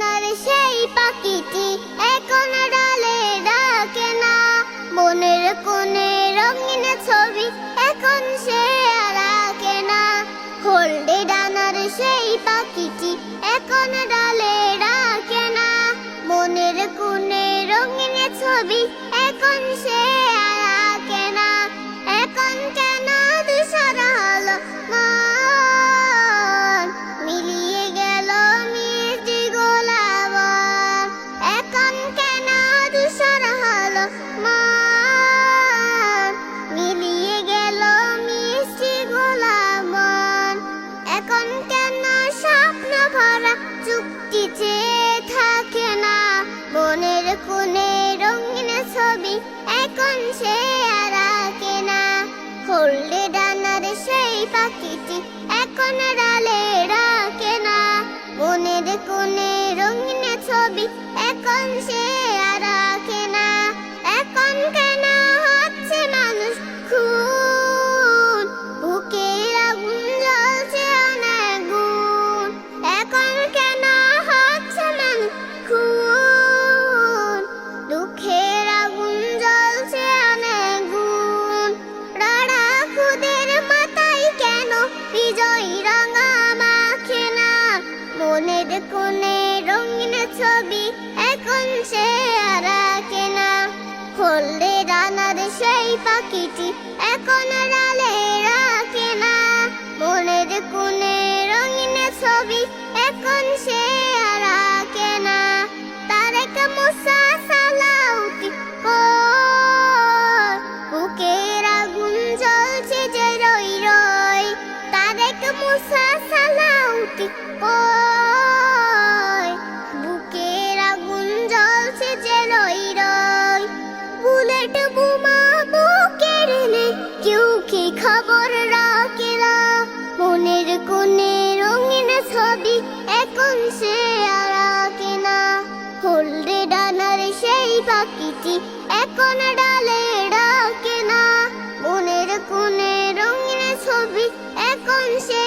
ডানার সেই পাখিটি এখন ডালে ডাকে না। মনের কোণে রঙিন ছবি এখন সে আর না। হলদে ডানার সেই পাখিটি এখন ডালে চুক্তি চেয়ে থাকে না। মনের কোণে রঙিন ছবি, এখন সে আর আঁকে না। হলদে ডানার সেই পাখিটি এখন ডালে রাখে না। মনের কোণে রঙিন ছবি, এখন সে কোণে রঙিন ছবি, এখন সে আর রাখে না। হলদে রানার সেই পাখিটি, এখন ডালে রাখে না। মনের কোণে রঙিন ছবি, এখন সে আর রাখে না। তারেক মুসা সালাউতি কয় বুকের আগুন জ্বলছে যে রই রই। তারেক মুসা সালাউতি কয় পাখিটি এখন ডালে ডাকে না। মনের কোণে রঙের ছবি এখন সে